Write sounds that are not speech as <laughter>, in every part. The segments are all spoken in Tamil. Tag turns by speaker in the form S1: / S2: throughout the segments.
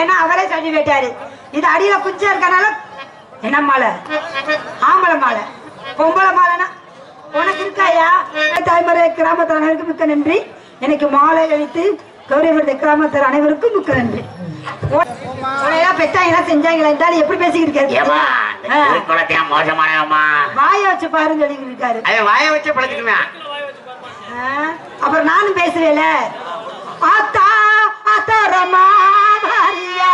S1: ஏன்னா அவரே சொல்லி போயிட்டாரு இது அடியில குச்சா இருக்கனால என்ன மாலை? ஆம்பளை மாலை. பொம்பளை மாலைனா உனக்கு இருக்காயா? தாய்மறை கிராமத்தில் அனைவருக்கும் மிக்க நன்றி. எனக்கு மாலை அளித்து கௌரவத்தை கிராமத்தில் அனைவருக்கும் மிக்க நன்றி. பெத்தாங்களா செஞ்சாங்களா இருந்தாலும் எப்படி பேசிக்கிட்டு இருக்காரு?
S2: மோசமானவமா
S1: வாயை வச்சு பாருன்னு சொல்லிக்கிட்டு இருக்காரு.
S3: வாயை வச்சு
S1: அப்புறம் நானும் பேசுவேல. ஆத்தா अतरमा भरिया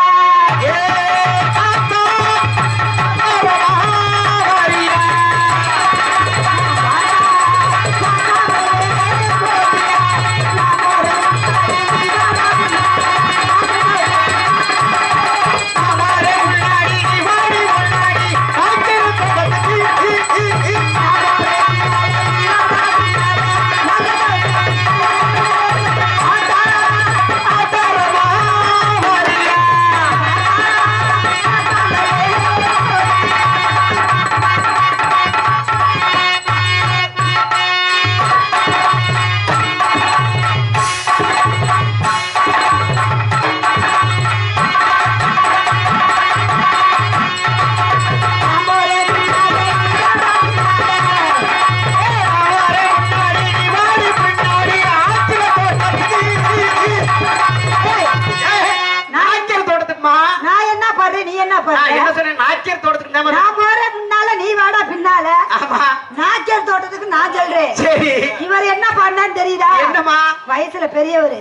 S3: சரி.
S1: இவர் என்ன பண்ணான்னு தெரியுதா?
S3: என்னம்மா?
S1: வயசுல பெரியவரு.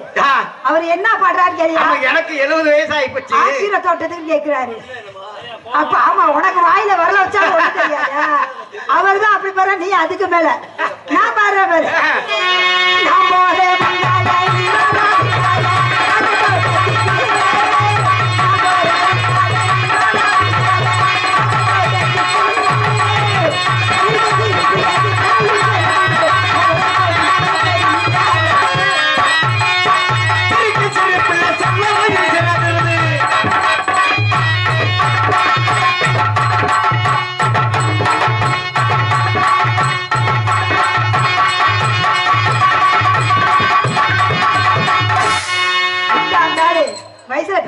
S1: அவர் என்ன பண்றாரு தெரியுமா
S3: ஆமா எனக்கு எழுபது வயசு ஆகி போச்சு.
S1: ஆசிர தோட்டத்துக்கு கேக்குறாரு. அப்ப ஆமா உனக்கு வாயில வரல வச்சா தெரியாதா? அவர் தான் அப்படி பாரு நீ அதுக்கு மேல. நான் பாரு. பாரு நான் போறேன்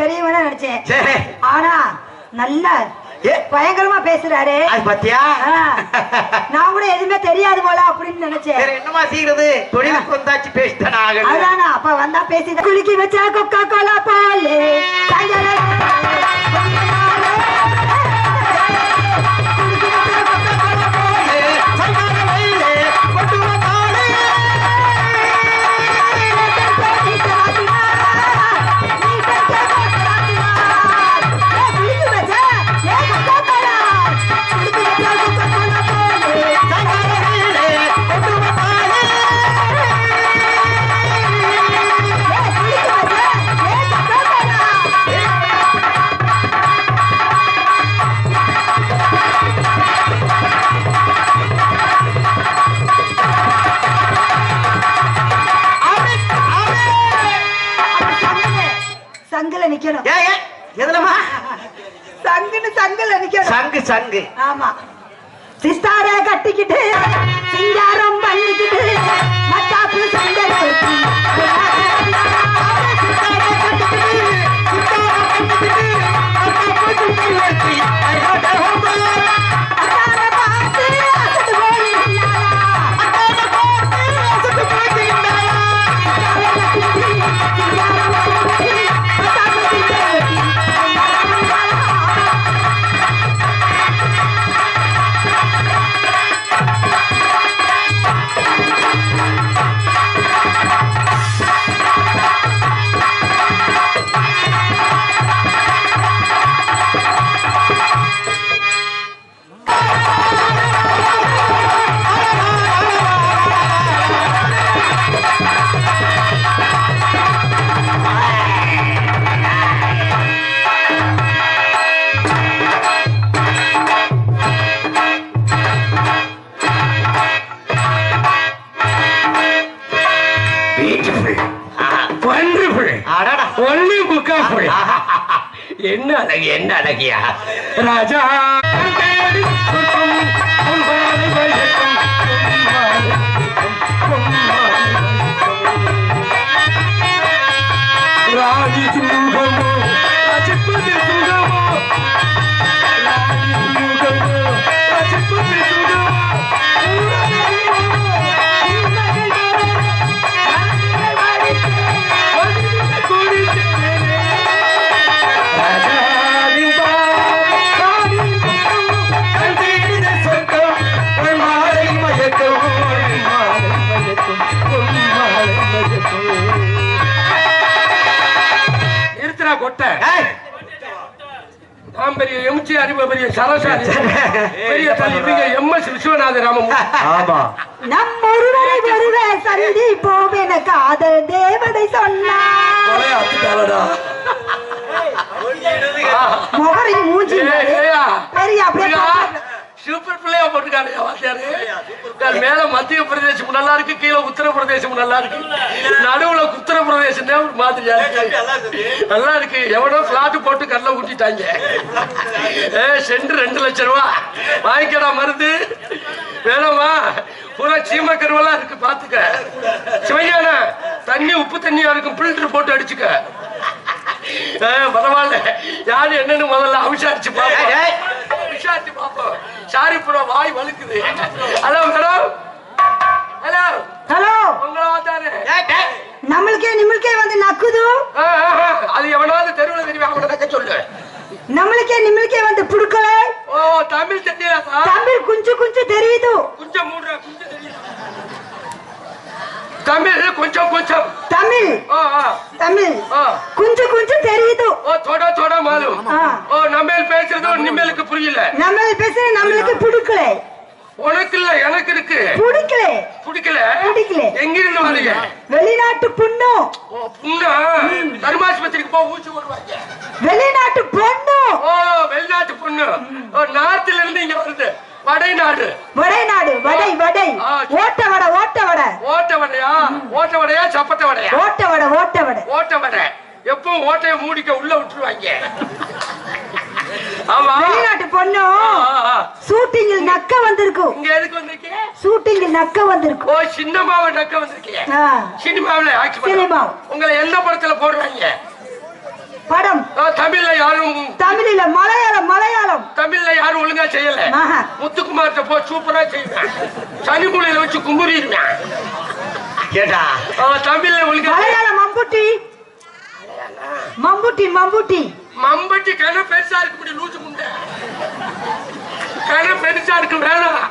S1: தான் நினைச்சேன். ஆனா நல்ல பயங்கரமா பேசுறாரு.
S3: பத்தியா?
S1: நான் கூட எதுவுமே தெரியாது போல அப்படின்னு நினைச்சேன்.
S3: என்னமா செய்யறது தொழிலுக்கு வந்தாச்சு பேசிட்டான
S1: அதானா அப்ப வந்தா பேசி குலுக்கி வச்ச கொக்கா கோலா பால். சங்குல
S3: ஏ எதுலமா
S1: சங்குன்னு சங்குல நிக்கணும்.
S3: சங்கு சங்கு.
S1: ஆமா. சிஸ்டார கட்டிக்கிட்டு சிங்காரம் பண்ணிக்கிட்டு மத்தாப்பு சண்டை
S2: என்ன அழகு என்ன அழகியா ராஜா
S3: ஏய்,
S2: நான் பெரிய எம்ஜி அறிவு பெரிய சரசாரி பெரிய தலை இவங்க எம்எஸ் விஸ்வநாத ராமன்
S3: ஆமா.
S1: நம் ஒருவரை ஒருவர் சந்தி போவென காதல் தேவதை முகரை மூஞ்சி பெரிய அப்படியே.
S2: சூப்பர் பிள்ளையா போட்டுக்காரு வாத்தியாரு. மேல மத்திய பிரதேசம் நல்லா இருக்கு கீழே உத்தரப்பிரதேசம் நல்லா இருக்கு. நடுவுல உத்தரப்பிரதேசம் தான் ஒரு மாதிரியா நல்லா இருக்கு. எவனோ பிளாட் போட்டு கல்ல ஊட்டிட்டாங்க. ஏ சென்று ரெண்டு லட்சம் ரூபா. வாங்கிக்கடா மருந்து. வேணாமா? பூரா சீம கருவெல்லாம் இருக்கு பாத்துக்க. சிவையான தண்ணி உப்பு தண்ணியா இருக்கும் பில்டர் போட்டு அடிச்சுக்க. பரவாயில்ல. யாரு என்னன்னு முதல்ல விசாரிச்சு
S3: ஏய்,
S2: பாப்போம்
S3: ஏய்.
S2: விசாரிச்சு பாப்போம் சாரி ப்ரோ வாய் வலுக்குது. ஹலோ மேடம் ஹலோ
S1: ஹலோ
S2: உங்களா தானே.
S1: நம்மளுக்கே நிமிழ்க்கே வந்து நக்குது.
S2: அது எவனாவது தெருவில் தெரியும்? அவனை தக்க சொல்லு.
S1: நம்மளுக்கே நிமிழ்க்கே வந்து புடுக்கல.
S2: ஓ தமிழ் தெரியாதா
S1: தமிழ் குஞ்சு குஞ்சு தெரியுது.
S2: கொஞ்சம் மூடுற கொஞ்சம் தெரியும் தமிழ் கொஞ்சம் கொஞ்சம்
S1: தமிழ்
S2: ஓ ஆ
S1: தமிழ்
S2: ஓ
S1: குஞ்சு குஞ்சு தெரியுது
S2: ஓ தோட தோட மாலும்
S1: ஆ.
S2: ஓ நம்ம பேசுறது நிம்மலுக்கு புரியல
S1: நம்ம பேசுற நம்மளுக்கு புடுக்கல
S2: உனக்கு இல்ல எனக்கு இருக்கு
S1: புடிக்கல
S2: பிடிக்கல
S1: பிடிக்கல.
S2: எங்க இருந்து வரீங்க
S1: வெளிநாட்டு பொண்ணு
S2: ஓ புண்ணா தர்மாஸ்பத்திரிக்கு போ ஊசி போடுவாங்க
S1: வெளிநாட்டு பொண்ணு.
S2: ஓ வெளிநாட்டு பொண்ணு ஓ நார்த்ல இங்க வருது வடை நாடு
S1: வடை. ஓட்ட வடை ஓட்ட வடை.
S2: ஓட்ட வடையா? ஓட்ட வடையா சப்பட்ட வடையா?
S1: ஓட்ட வடை ஓட்ட வடை.
S2: ஓட்ட வடை. எப்பவும் ஓட்டைய மூடிக்க உள்ள விட்டுருவாங்க? ஆமா.
S1: வெளிநாட்டு பொண்ணு. ஷூட்டிங்கில் நக்க வந்திருக்கு.
S2: இங்க எதுக்கு வந்திருக்கீங்க
S1: ஷூட்டிங்கில் நக்க வந்திருக்கு.
S2: ஓ சின்னமாவை நக்க வந்திருக்கீங்க.
S1: ஆ.
S2: சினிமாவுல ஆக்ட்
S1: சினிமா.
S2: உங்களை எந்த படத்துல போடுறாங்க?
S1: படம்.
S2: ஆ, தமிழ்ல யாரும்
S1: தமிழில மலையாளம் மலையாளம்.
S2: தமிழ்ல யாரும் ஒழுங்கா செய்யல. முத்துக்குமார்ட்ட போ சூப்பரா செய்வேன் சனிமூலையில வச்சு கும்புறிடுவேன்
S3: கேட்டா?
S2: தமிழ்ல ஒழுங்கா
S1: மலையாளம் மம்புட்டி. மம்புட்டி மம்புட்டி.
S2: மம்பட்டி கன பெருசா இருக்கு இப்படி லூசு முண்டை கன பெருசா இருக்கு வேணாம்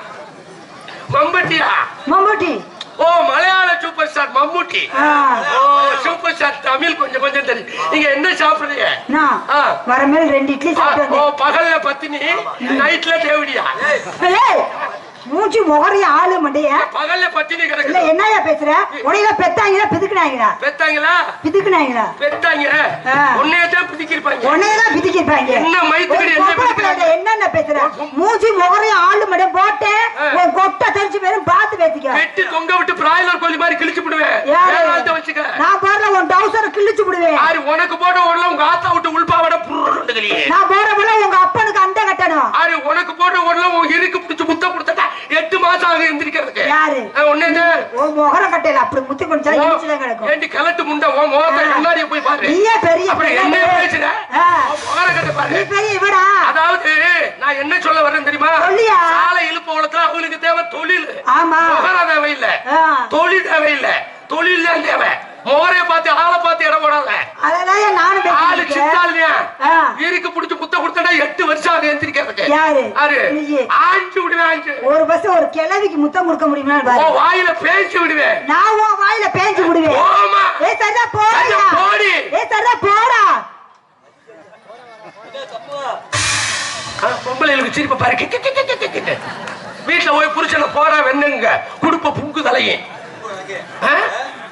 S2: மம்பட்டியா?
S1: மம்புட்டி.
S2: ஓ மலையாள சூப்பர் ஸ்டார் மம்முட்டி ஓ சூப்பர் ஸ்டார் தமிழ் கொஞ்சம் கொஞ்சம் தெரியும் நீங்க என்ன சாப்பிடுறீங்க
S1: நான்
S2: ஆ.
S1: வரமேல் ரெண்டு இட்லி சாப்பிட்டு
S2: பகல்ல பத்தினி நைட்ல தேவடியா?
S1: மூஞ்சி முகரைய ஆளு மண்டைய.
S2: பகல்ல பத்தினி
S1: என்னய்யா பேசுற? உடையில பெத்தாங்களா பிதுக்குனாங்களா
S2: பெத்தாங்களா?
S1: பிதுக்குனாங்களா
S2: பெத்தாங்க.
S1: ஆ.
S2: உன்னையத்தான் பிதிக்கிருப்பாங்க.
S1: பிதிக்கிருப்பாங்க.
S2: என்ன மயித்துக்கடி, என்ன பிதிக்கிறாங்க?
S1: என்னென்ன பேசுற? மூஞ்சி முகரைய ஆளு மண்டைய போட்டு. உன் கொட்டை தெரிஞ்சு பேரும் பார்த்து பேசிக்க.
S2: வெட்டி தொங்க விட்டு பிராய்லர் கோழி மாதிரி கிழிச்சு விடுவேன்.
S1: யாரு?
S2: வேணாத்த வச்சுக்க.
S1: நான் போறல உன் டவுசரை கிழிச்சு விடுவேன்.
S2: ஆறு உனக்கு போட்ட உடல உங்க ஆத்தா விட்டு உள்பாவட புருண்டுகளையே
S1: நான் போறப்பல உங்க அப்பனுக்கு அந்த கட்டணும்.
S2: ஆறு உனக்கு போட்ட உடல உன் இருக்கு பிடிச்சு முத்த கொடுத்தா எட்டு மாசம் ஆகும் எந்திரிக்கிறதுக்கு.
S1: யாரு?
S2: ஒன்னே
S1: உன் முகர கட்டையில அப்படி முத்தி கொஞ்சம் இடிச்சுதான் கிடக்கும்.
S2: ஏண்டி கலட்டு முண்டை உன் முகத்தை
S1: ஆ.
S2: கண்ணாடியை போய் பாரு.
S1: நீயே பெரிய
S2: அப்புறம் என்ன பேசுற? முகர கட்ட
S1: நீ
S2: பாரு
S1: பெரிய இவடா.
S2: அதாவது நான் என்ன சொல்ல வரேன் தெரியுமா?
S1: சொல்லியா?
S2: சாலை இழுப்பு உலகத்துல அவங்களுக்கு தேவை தொழில்.
S1: ஆமா.
S2: முகர தேவையில்லை.
S1: ஆ.
S2: தொழில் தேவையில்லை. தொழில் தான் தேவை. முகரைய பார்த்து ஆளை பார்த்து இடம் போடாத.
S1: அதெல்லாம் நானும்
S2: ஆளு
S1: ஆ.
S2: இருக்கு புடிச்சு முத்த கொடுத்தா எட்டு வருஷம் ஆகுது எந்திரிக்கிறதுக்கு.
S1: யாரு?
S2: யாரு. ஆஞ்சு விடுவேன் ஆஞ்சு.
S1: ஒரு பஸ் ஒரு கிழவிக்கு முத்தம் கொடுக்க முடியுமா?
S2: வாயில பேசி விடுவேன்.
S1: நான் உன் வாயில பேஞ்சு விடுவேன்.
S2: போமா
S1: ஏ சரிதா போடா.
S2: போடி.
S1: ஏ சரிதா போடா.
S2: பொம்பளைகளுக்கு சிரிப்ப பாரு. வீட்டுல போய் புருஷனை போடா வெண்ணுங்க. குடுப்ப புங்கு தலையும்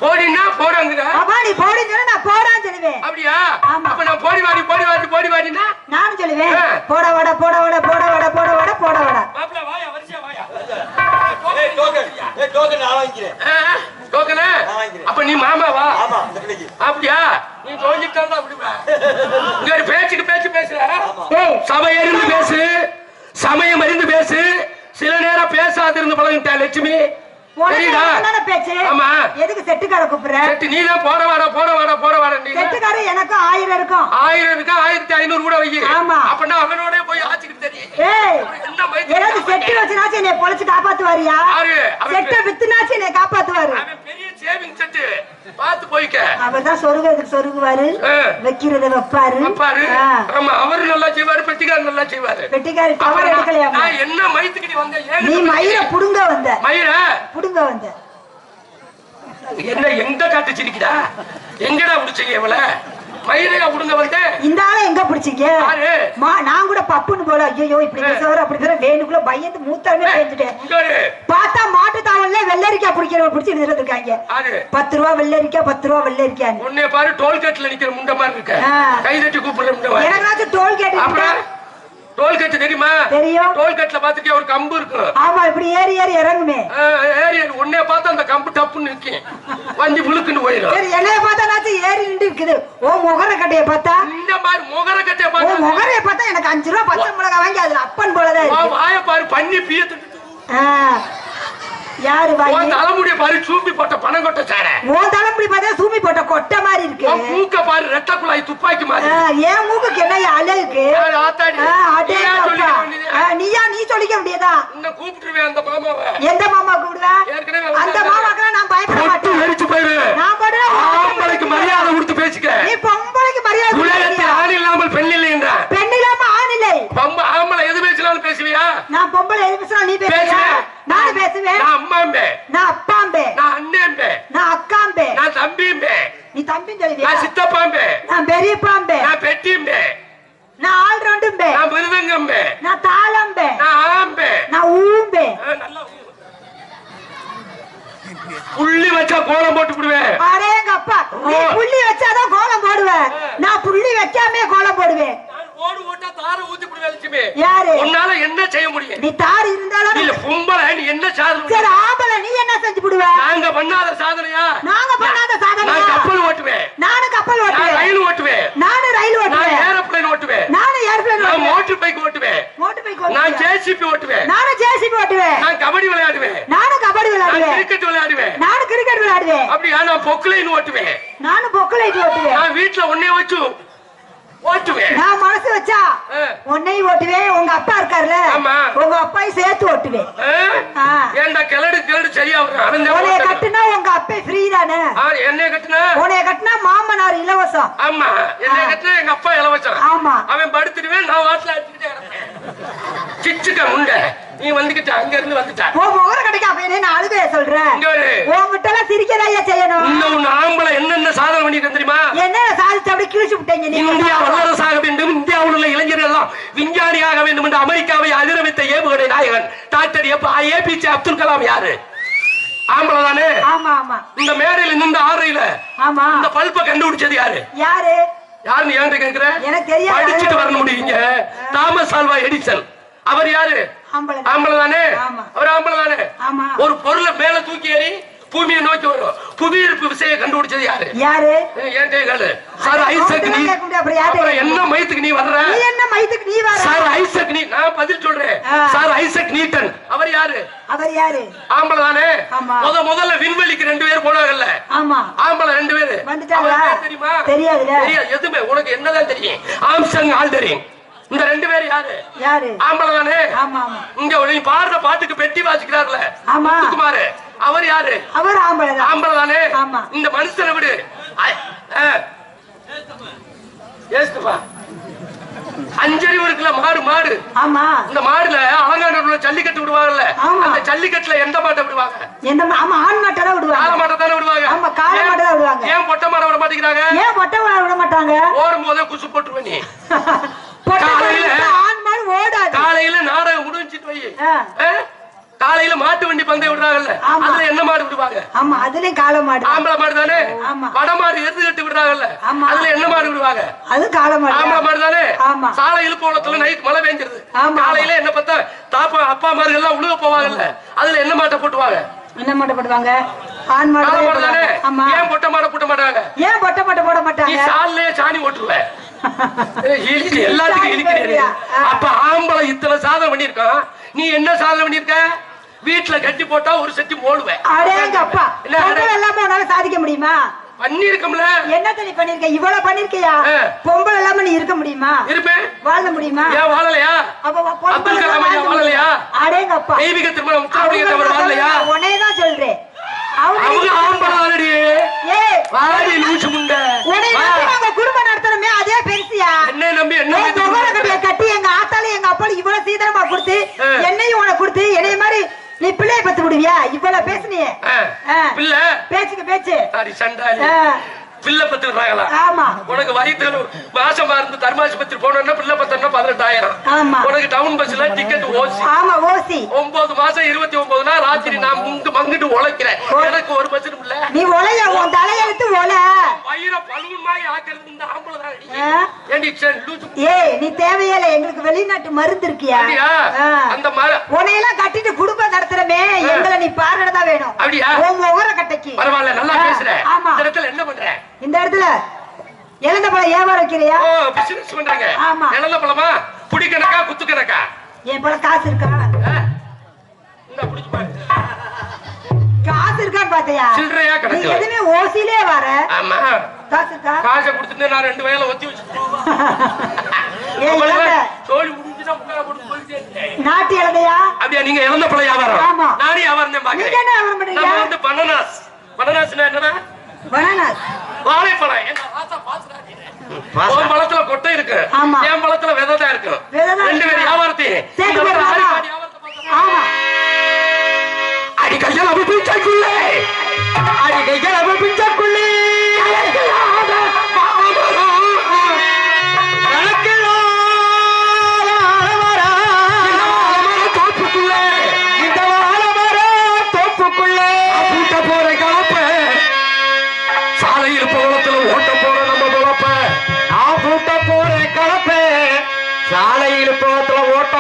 S2: ஆ? போடின்னா போடாங்க
S1: அப்பா நீ போடின்னு சொன்னா நான் போடான்னு சொல்லுவேன்
S2: அப்படியா
S1: ஆமா.
S2: அப்ப நான் போடி வாடி போடி வாடி போடி வாடினா
S1: நானும் சொல்லுவேன். போட வாடா போட வாடா போட வாடா போட வாடா போட வாடா
S2: மாப்பிள வாயா வரிசையா வாயா
S4: ஏய், token. ஏய், token நான் வாங்கிக்கிறேன்.
S2: ஆ, டோக்கனு?
S4: நான் வாங்கிக்கிறேன்.
S2: அப்ப நீ மாமாவா
S4: ஆமா, இந்த பிள்ளைக்கு.
S2: அப்படியா நீ இங்க ஒரு பேச்சுக்கு பேச்சு பேசுற சபை அறிந்து பேசு சமயம் அறிந்து பேசு சில நேரம் பேசாது இருந்து பழகிட்டா லட்சுமி
S1: எதுக்கு செட்டுக்கார கூப்பிடுற?
S2: செட்டு நீ தான் போட வாடா போட வாடா போட வாடா நீ
S1: செட்டுக்கார எனக்கும் ஆயிரம் இருக்கும்.
S2: ஆயிரம் இருக்கா ஆயிரத்தி ஐநூறு கூட வை.
S1: ஆமா.
S2: அப்பனா அவனோட போய் ஆச்சுக்கிட்டு தெரியும்.
S1: ஏய் ஏதாவது செட்டு வச்சுனாச்சும் என்னை பொழைச்சு காப்பாத்துவாரியா? செட்டை வித்துனாச்சும் என்னை காப்பாத்துவாரு.
S2: அவன் பெரிய சேவிங் செட்டு. பார்த்து போய்க்க.
S1: அவர் தான் சொருகிறதுக்கு சொருகுவாரு. வைக்கிறத வைப்பாரு.
S2: பாரு
S1: ஆ.
S2: ஆமா அவரு நல்லா செய்வாரு பெட்டிக்காரர் நல்லா செய்வாரு.
S1: வெட்டிக்காரி
S2: அப்புறம்
S1: டவர்
S2: நான் என்ன மயத்துக்கிட்டு வந்தேன்
S1: நீ மயிர புடுங்க வந்த.
S2: மயிர?
S1: புடுங்க வந்த.
S2: என்ன எங்க காட்டு சிரிக்கிறா எங்கடா பிடிச்சீங்க இவள?
S1: இந்த ஆளை எங்க பிடிச்சீங்க? மா நான் கூட பப்புன்னு போல. ஐயோ இப்படி பேசுவாரு அப்படி பேசுற வேணுக்குள்ள பயந்து மூத்தாலுமே பேஞ்சுட்டேன். பார்த்தா மாட்டு தாவல்ல வெள்ளரிக்காய் பிடிக்கிறவங்க பிடிச்சி
S2: யாரு?
S1: பத்து ரூபா வெள்ளரிக்காய் பத்து ரூபா வெள்ளரிக்காய்
S2: உன்னைய பாரு டோல்கேட்ல நிக்கிற முண்ட மாதிரி இருக்க. கை தட்டி கூப்பிடுற முண்ட மாதிரி.
S1: எனக்குனாச்சும் டோல் கேட்டு
S2: அப்புறம்? டோல்கேட் தெரியுமா?
S1: தெரியும்.
S2: டோல்கேட்ல பாத்துட்டியா ஒரு கம்பு இருக்கும்
S1: ஆமா இப்படி ஏறி ஏறி இறங்குமே.
S2: ஆ, ஏறி உன்னைய பார்த்தா அந்த கம்பு டப்புன்னு நிக்கும். வண்டி முழுக்குன்னு போயிடும்.
S1: சரி என்னைய பார்த்தானாச்சும் ஏறி நின்று இருக்குது. ஓ முகர கட்டைய பார்த்தா?
S2: இந்த மாதிரி முகர கட்டைய பார்த்தா
S1: முகரைய பார்த்தா எனக்கு அஞ்சு ரூபா பச்சை மிளகா வாங்கி அதுல அப்பன் போலதான்
S2: வாய பாரு பண்ணி பிய
S1: ஆ. யாரு வாங்கி
S2: உன் தலைமுடிய பாரு சூப்பி போட்ட பணம் கொட்ட சார.
S1: உன் தலைமுடி பார்த்தா சூமி போட்ட கொட்டை மாதிரி இருக்கு.
S2: உன் மூக்க பாரு ரெட்ட குழாய் துப்பாக்கி மாதிரி.
S1: என் மூக்குக்கு என்ன அழகுக்கு?
S2: நீயா
S1: நீ சொல்லிக்க முடியாதா
S2: உன்னை கூப்பிட்டுருவேன் அந்த மாமாவை.
S1: எந்த மாமா கூப்பிடுவ?
S2: ஏற்கனவே
S1: அந்த. மாமாக்கெல்லாம் நான் பயப்பட மாட்டேன்.
S2: வெடிச்சு போயிரு.
S1: நான் பாட்டுல
S2: ஆம்பளைக்கு மரியாதை கொடுத்து பேசிக்க.
S1: நீ பொம்பளைக்கு மரியாதை
S2: உலகத்தில்? ஆண் இல்லாமல் பெண் இல்லை என்றான்
S1: பெண் இல்லாம ஆண் இல்லை.
S2: பம்ப ஆம்பளை எது பேசினாலும் பேசுவியா?
S1: நான் பொம்பளை எது பேசுறா நீ பேசுவியா? நானும் பேசுவேன்.
S2: நான் அம்மாம்பே.
S1: நான் அப்பாம்பே.
S2: நான் அண்ணன்பே
S1: நான் அக்காம்பே.
S2: நான் தம்பிம்பே.
S1: நீ தம்பின்னு சொல்லுவியா?
S2: நான் சித்தப்பாம்பே.
S1: நான் பெரியப்பாம்பே.
S2: நான் பெட்டிம்பே.
S1: நான் ஆள் ரெண்டும்பே
S2: நான் மிருதங்கம்பே.
S1: நான் தாளம்பே.
S2: நான் ஆம்பே.
S1: நான் ஊம்பே.
S2: புள்ளி வச்சா கோலம் போட்டு விடுவேன்.
S1: அடே எங்க அப்பா நீ புள்ளி வச்சாதான் கோலம் போடுவேன். நான் புள்ளி வைக்காமே கோலம் போடுவேன்.
S2: ஓடு ஓட்டா தார ஊத்தி விடுவேன் லட்சுமி.
S1: யாரு?
S2: உன்னால என்ன செய்ய முடியும்?
S1: நீ தார் இருந்தாலும்
S2: இல்ல பொம்பளை நீ என்ன சாதனை
S1: சரி ஆம்பளை நீ என்ன செஞ்சு விடுவ
S2: நாங்க பண்ணாத சாதனையா?
S1: நாங்க பண்ணாத சாதனை
S2: நான் கப்பல் ஓட்டுவேன்.
S1: நானும் கப்பல்
S2: நான்
S1: ஓட்டுவேன்.
S2: ரயில் ஓட்டுவேன்.
S1: நானும் ரயில்
S2: நான்
S1: ஓட்டுவேன்.
S2: ஏரோப்ளேன் ஓட்டுவேன்.
S1: நானும் ஏர்பிளேன்
S2: நான் மோட்டர் பைக் ஓட்டுவேன்.
S1: மோட்டர் பைக்
S2: நான்
S1: ஓட்டுவேன்
S2: ஜேசிபி ஓட்டுவேன்.
S1: நானும் ஜேசிபி ஓட்டுவேன்.
S2: நான் கபடி விளையாடுவேன்.
S1: நானும் கபடி
S2: நான்
S1: விளையாடுவேன்.
S2: கிரிக்கெட் விளையாடுவேன்.
S1: நானும் கிரிக்கெட் விளையாடுவேன்.
S2: அப்படியா? நான் பொக்லைன் ஓட்டுவேன்.
S1: நானும் பொக்கலைட் ஓட்டுவேன்.
S2: நான் வீட்டுல ஒன்னே வச்சு ஓட்டுவேன்.
S1: நான் மனசு வச்சா. உன்னையும் ஓட்டுவேன் உங்க அப்பா இருக்காருல்ல
S2: ஆமா.
S1: உங்க அப்பாயும் சேர்த்து ஓட்டுவேன்.
S2: ஏன்டா கிளடு கிளடு சரியா
S1: உன்னைய. கட்டுனா உங்க அப்பே ஃப்ரீ தானே?
S2: என்னைய கட்டுனா?
S1: உன்னைய கட்டுனா மாமனார் இலவசம்.
S2: ஆமா. என்னைய கட்டுனா எங்க அப்பா இலவசம்.
S1: ஆமா.
S2: அவன் படுத்துடுவேன் நான் வாட்டில அடிச்சுக்கிட்டே இருப்பேன் சிச்சுக்க முண்ட. நீ வந்துகிட்ட அங்க இருந்து வந்துட்ட.
S1: உன் முகர கடைக்கு அப்ப என்ன நான் அழுகைய
S2: வரு.
S1: உன்கிட்ட எல்லாம் சிரிக்கதான் செய்யணும்.
S2: இந்த ஒண்ணு ஆம்பளை என்னென்ன சாதனை பண்ணிருக்கேன் தெரியுமா?
S1: என்ன சாதிச்சு அப்படி கிழிச்சு விட்டீங்க நீங்க?
S2: இந்தியா வல்லரசாக வேண்டும். இந்தியாவில் உள்ள இளைஞர்கள் எல்லாம் விஞ்ஞானியாக வேண்டும் என்று அமெரிக்காவை அதிர வைத்த ஏவுகணை நாயகன் டாக்டர் ஏபிஜே அப்துல் கலாம் யாரு? ஆம்பளை தானே?
S1: ஆமா ஆமா.
S2: இந்த மேடையில் நின்ற ஆறையில
S1: ஆமா.
S2: இந்த பல்பை கண்டுபிடிச்சது யாரு?
S1: யாரு?
S2: யாருன்னு என்கிட்ட கேக்குற
S1: எனக்கு தெரியாது.
S2: படிச்சுட்டு வர முடியுங்க தாமஸ் ஆல்வா எடிசன். அவர் யாரு?
S1: ஆம்பளை
S2: ஆம்பளை தானே
S1: ஆமா.
S2: அவர் ஆம்பளை தானே
S1: ஆமா.
S2: ஒரு பொருளை மேல தூக்கி ஏறி பூமியை நோக்கி வரும் புவியீர்ப்பு விசையை கண்டுபிடிச்சது யாரு?
S1: யாரு?
S2: ஏன் கேளு சார் ஐசக் நீ
S1: அப்புறம்
S2: என்ன மயத்துக்கு நீ வர்ற?
S1: என்ன மைத்துக்கு நீ வர
S2: சார் ஐசக் நீ நான் பதில் சொல்றேன். சார் ஐசக் நியூட்டன் அவர் யாரு?
S1: அவர் யாரு?
S2: ஆம்பளை தானே. முத முதல்ல விண்வெளிக்கு ரெண்டு பேர் போனாங்கல்ல.
S1: ஆமா.
S2: ஆம்பளை ரெண்டு பேரு. தெரியுமா?
S1: தெரியாதுல.
S2: தெரியாது. எதுவுமே. உனக்கு என்னதான் தெரியும்? ஆம்சங் ஆல்டரிங் இந்த ரெண்டு பேர் யாரு?
S1: யாரு?
S2: ஆம்பளை தானே?
S1: ஆமா ஆமா.
S2: இங்க நீ பாடுற பாட்டுக்கு பெட்டி வாசிக்கிறார்ல.
S1: ஆமா.
S2: முத்துக்குமாரு அவர் யாரு?
S1: அவர் ஆம்பளை தான்.
S2: ஆம்பளை தானே?
S1: ஆமா.
S2: இந்த மனுஷனை விடு. ஏசுப்பா. அஞ்சறிவு இருக்குல்ல மாடு மாடு.
S1: ஆமா.
S2: இந்த மாடுல அலங்காநல்லூர்ல ஜல்லிக்கட்டு விடுவாங்கல்ல. அந்த ஜல்லிக்கட்டுல எந்த மாட்டை விடுவாங்க?
S1: எந்த ஆமா ஆண் மாட்டை தான் விடுவாங்க.
S2: மாட்டை தானே விடுவாங்க?
S1: ஆமா, காளை மாட்டை தான் விடுவாங்க.
S2: ஏன் பொட்டை மாடை விட மாட்டேங்கிறாங்க?
S1: ஏன் மொட்டை விட விட மாட்டாங்க?
S2: ஓடும் போதே குசு போட்டுருவ நீ.
S1: பொட்டை <laughs>
S2: காலையில- நாடகம் முடிஞ்சிட்டு? காலையில மாட்டு வண்டி பந்தயம் விடுறாங்கல்ல. அதுல என்ன மாடு விடுவாங்க?
S1: ஆமா அதுலயும் காளை மாடு
S2: ஆம்பளை மாடு தானே. வட மாடு எருது கட்டி விடுறாங்கல்ல. அதுல என்ன மாடு விடுவாங்க?
S1: அது காளை மாடு
S2: ஆம்பளை. மாடு தானே. சாலை இழுப்போளத்துல நைட் மழை பெஞ்சிருது. காலையில என்ன பார்த்தா தாப்பா அப்பா மார்கள் எல்லாம் உழுக போவாங்கல்ல அதுல என்ன மாட்டை போட்டுவாங்க?
S1: என்ன மாட்டை போடுவாங்க ஆண் மாடு தான்
S2: ஏன் பொட்டை மாடை போட்ட மாட்டாங்க?
S1: ஏன் பொட்டை மாட்டை போட மாட்டாங்க?
S2: சாலையே சாணி ஓட்டுருவ. ஏய், இழுக்கு, எல்லாத்துக்கும் இழுக்கிறீங்க. அப்ப ஆம்பளை இத்தனை சாதனை பண்ணிருக்கான் நீ என்ன சாதனை பண்ணிருக்க வீட்டுல கட்டி போட்டா ஒரு செட்டி மோடுவேன்.
S1: இல்லாம உன்னால சாதிக்க முடியுமா?
S2: பண்ணிருக்கோம்ல
S1: என்னத்த நீ பண்ணிருக்க இவ்வளவு பண்ணிருக்கியா. பொம்பளை இல்லாம நீ இருக்க முடியுமா?
S2: இருப்பேன்.
S1: வாழ முடியுமா?
S2: ஏன் வாழலையா? அப்துல் கலாம் ஐயா வாழலையா?
S1: அடேங்க அப்பா
S2: தெய்வீக திருமணம் வாழலையா?
S1: உன்னையதான் சொல்றேன். அவரு
S2: அவங்க ஆம்பளை ஆல்ரெடி
S1: ஏய்.
S2: வாடி லூசு முண்டை
S1: உன்னை
S2: வா.
S1: நம்பி நாங்க குடும்பம் நடத்துறோமே அதே பெருசியா
S2: என்ன நம்பி என்ன
S1: ஏய்,
S2: நம்பி
S1: முகர கட்டிய கட்டி எங்க அப்பாலும் இவ்வளவு சீதனமா கொடுத்து. என்னையும் உனக்கு கொடுத்து என்னைய மாதிரி நீ பிள்ளைய பத்து விடுவியா இவ்வளவு பேசுனியே.
S2: பிள்ளை
S1: பேச்சுக்கு பேச்சு
S2: சண்டாளி. பிள்ளை பத்துறாங்களா
S1: ஆமா.
S2: உனக்கு வயிற்றுல மாசமா இருந்து தர்மாஸ்பத்திரி போனோம்னா பிள்ளை பத்தம்னா பதினெட்டாயிரம். உனக்கு டவுன் பஸ்ல டிக்கெட் ஓசி.
S1: ஆமா ஓசி.
S2: ஒன்பது மாசம் இருபத்தி ஒன்பதுனா ராத்திரி நான் முங்கு மங்கிட்டு உழைக்கிறேன். எனக்கு ஒரு பஸ் இல்ல.
S1: நீ ஒலைய உன் தலையெழுத்து ஒல
S2: வயிற பலூன் மாதிரி ஆக்குறது இந்த ஆம்பளை தான்
S1: ஏய் நீ தேவையில்ல. எங்களுக்கு வெளிநாட்டு மருந்து இருக்கியா.
S2: அந்த மர
S1: உன்னையெல்லாம் கட்டிட்டு குடும்பம் நடத்துறமே. எங்களை நீ பார்க்கறதா வேணும்.
S2: அப்படியா?
S1: உன் முகர கட்டைக்கு.
S2: பரவாயில்ல நல்லா
S1: ஆ,
S2: பேசுற.
S1: ஆமா.
S2: இடத்துல என்ன பண்ற?
S1: இந்த இடத்துல இழந்த பழம் வியாபாரம் வைக்கிறியா?
S2: பிசினஸ் பண்றாங்க
S1: ஆமா.
S2: இழந்த பழமா? புடி கணக்கா குத்து கணக்கா?
S1: என் பழம் காசு இருக்கா? காசு இருக்கான்னு பாத்தியா
S2: சில்லறையா கணக்கு.
S1: எதுவுமே ஓசிலே வர.
S2: ஆமா.
S1: காசு இருக்கா?
S2: காசை கொடுத்துட்டு நான் ரெண்டு வயல ஒத்தி இருக்கேன். <laughs>
S1: நாட்டு இழந்தையா?
S2: அப்படியா நீங்க இழந்த பழம் வியாபாரம்?
S1: ஆமா.
S2: நானே வியாபாரம் தான் பாக்குறேன்
S1: என்ன வியாபாரம் பண்றீங்க?
S2: பனனாஸ்.
S1: பனானாஸ்.
S2: வாழைப்பழம். உன் பழத்துல கொட்டை இருக்கு. என் பழத்துல விதை தான் இருக்கு. ரெண்டு பேரும் வியாபாரத்தை. அடி கையால் அவள் பிஞ்சாக்குள்ளே அடி கையால் அவள் பிஞ்சாக்குள்ளே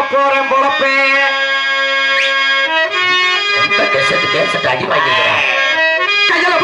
S2: போறேன் பொழப்பே. கேசட்டு கேசட்டு அடி வாங்கிக்கிறேன் கையில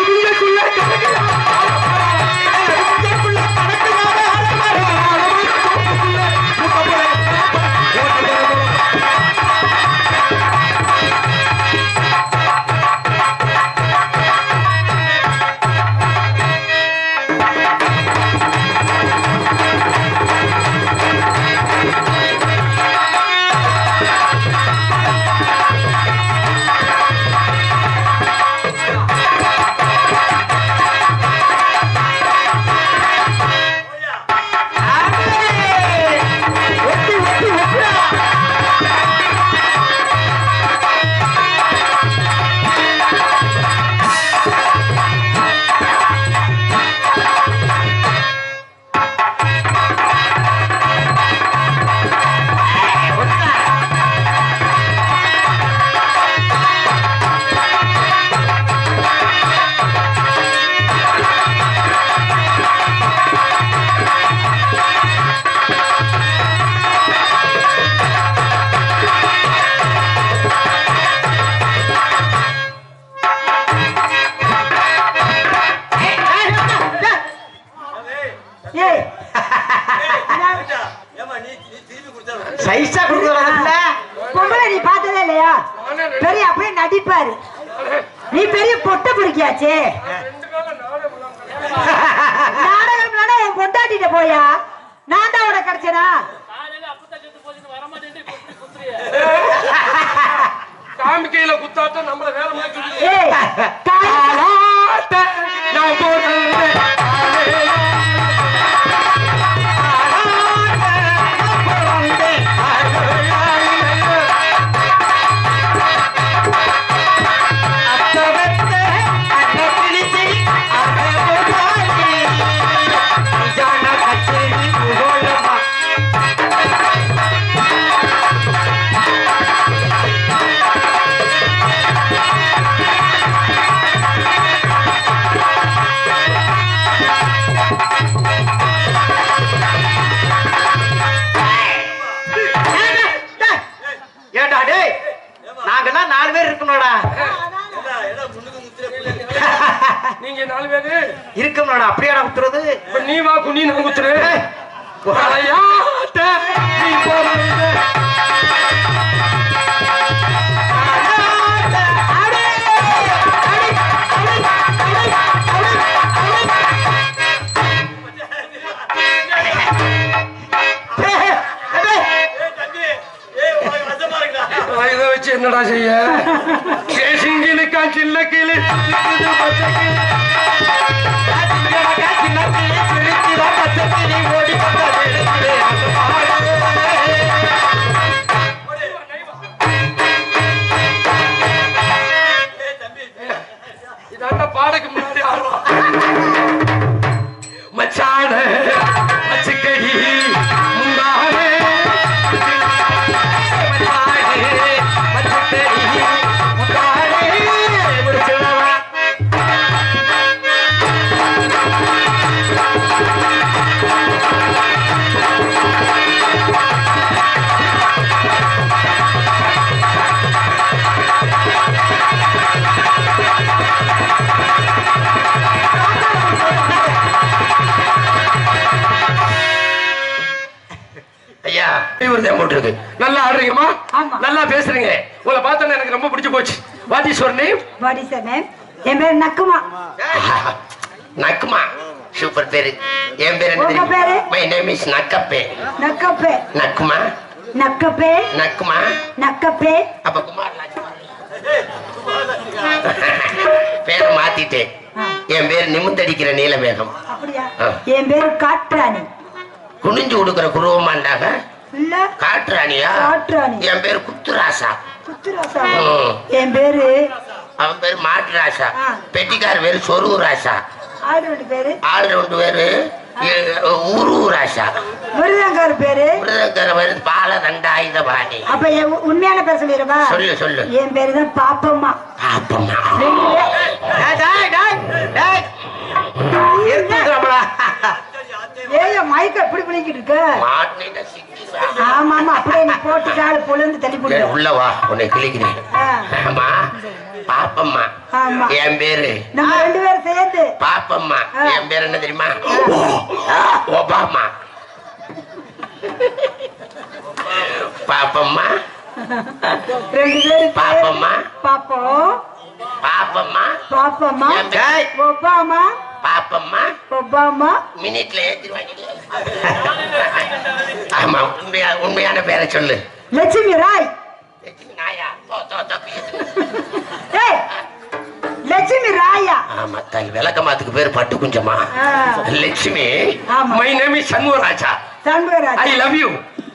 S2: பார்த்தா நம்மள வேலை மாத்தி
S3: அப்படியாடா குத்துறது
S2: நீ வா குனி நான் தலையாட்ட நீ வச்சு என்னடா செய்ய கேசிங்கிலுக்கா சின்ன கீழே பச்சை கிளி. तेरी तेरा तेरी मोड़ी पता तेरे तेरे हाथ मारे இஸ் யுவர் நேம்
S1: வாடி சார் நேம் என் பேர் நக்குமா. <laughs>
S3: நக்குமா? சூப்பர் பேரு என் பேர் என்ன
S1: பேரு?
S3: மை நேம் இஸ் நக்கப்பே.
S1: நக்கப்பே.
S3: நக்குமா?
S1: நக்கப்பே.
S3: நக்குமா?
S1: நக்கப்பே.
S3: அப்ப குமார் <laughs> பேரை மாத்திட்டேன். என் பேர் நிமிந்தடிக்கிற நீலமேகம்.
S1: என் பேர் காற்றாணி
S3: குனிஞ்சு கொடுக்கிற குருவமாண்டாக
S1: காட்டுறாணி.
S3: என் பேர் குத்துராசா.
S1: குத்துராசா
S3: ம்.
S1: என் பேரு
S3: அவன் பேர் மாட்டுராசா
S1: ஆ.
S3: பெட்டிக்கார பேரு சொருவு ராசா
S1: ஆடு ரெண்டு பேரு
S3: ஆள் ரெண்டு பேரு ஊரு ராசா
S1: மிருதங்கார பேரு
S3: மிருதக்கார பேரு பால தண்டாயுத பாணி
S1: அப்ப உண்மையான பேர் சொல்லிடுவா
S3: சொல்லு சொல்லு
S1: என் பேரு தான் பாப்பம்மா
S3: பாப்பம்மா.
S1: ஏய் மைக்க எப்படி பிடிக்கிட்டு இருக்க. ஆமா ஆமா அப்படியே நீ போட்டு கால் பொழுந்து தள்ளி
S3: ஏய்,
S1: போடுவேன்
S3: உள்ள வா உன்னை கிளிக்கிறேன் ஆமா பாப்பம்மா. என் பேரு?
S1: நம்ம ரெண்டு பேரும் சேர்ந்து.
S3: பாப்பம்மா
S1: ஆ.
S3: என் பேர் என்ன தெரியுமா? ஒபாமா. பாப்பம்மா
S1: ரெண்டு பேரும்
S3: பாப்பம்மா.
S1: பாப்போம்.
S3: பாப்பம்மா.
S1: பாப்பம்மா. ஒபாமா.
S3: பாப்பம்மா
S1: ஒபாமா
S3: மினிட்ல ஏத்திருவாங்க ஆமா உண்மையா உண்மையான பேரை சொல்லு.
S1: லட்சுமி ராய்.
S3: நாயா? தோ, தோ, தோ, பேசு.
S1: ஏய் லட்சுமி ராயா.
S3: ஆமா தாய் விளக்கமாத்துக்கு பேர் பட்டு குஞ்சமா. லட்சுமி
S1: ஆமா.
S2: My name is Shanmugaraja. I
S1: Shanmugaraj
S2: love you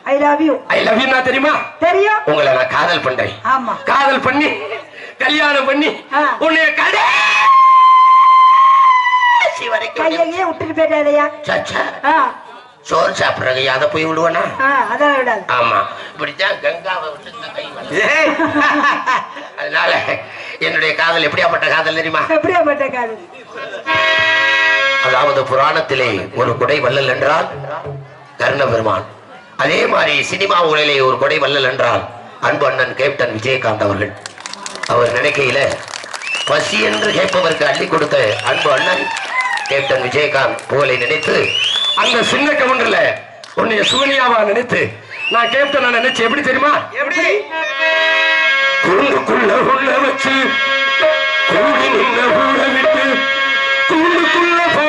S1: I love you
S2: I love you தெரியுமா?
S1: தெரியும்.
S3: உங்களை நான் காதல் பண்றேன்.
S1: ஆமா.
S2: காதல் பண்ணி கல்யாணம் பண்ணி
S1: ஆ.
S2: உன்னைய கடை
S3: கடைசி வரைக்கும்
S1: கையையே விட்டுட்டு போயிட்டாதையா
S3: சோறு சாப்பிடுறங்க அதை போய் விடுவேனா?
S1: அதான் விடாது.
S3: ஆமா இப்படித்தான் கங்காவை விட்டு கை. அதனால என்னுடைய காதல் எப்படியாப்பட்ட காதல் தெரியுமா?
S1: எப்படியாப்பட்ட காது
S3: அதாவது புராணத்திலே ஒரு கொடை வள்ளல் என்றால் கர்ண பெருமான். அதே மாதிரி சினிமா உலகிலே ஒரு கொடை வள்ளல் என்றால் அன்பு அண்ணன் கேப்டன் விஜயகாந்த் அவர்கள். அவர் நினைக்கையில பசி என்று கேட்பவருக்கு அள்ளி கொடுத்த அன்பு அண்ணன் கேப்டன் விஜயகாந்த் புகழை நினைத்து
S2: அந்த சின்ன கவுண்டர்ல உன்னைய சுகன்யாவா நினைத்து நான் கேப்டன் நினைச்சு எப்படி தெரியுமா?
S3: எப்படி?
S2: கூண்டுக்குள்ள உள்ள வச்சு கூடி நின்ன ஊற விட்டு கூண்டுக்குள்ள போ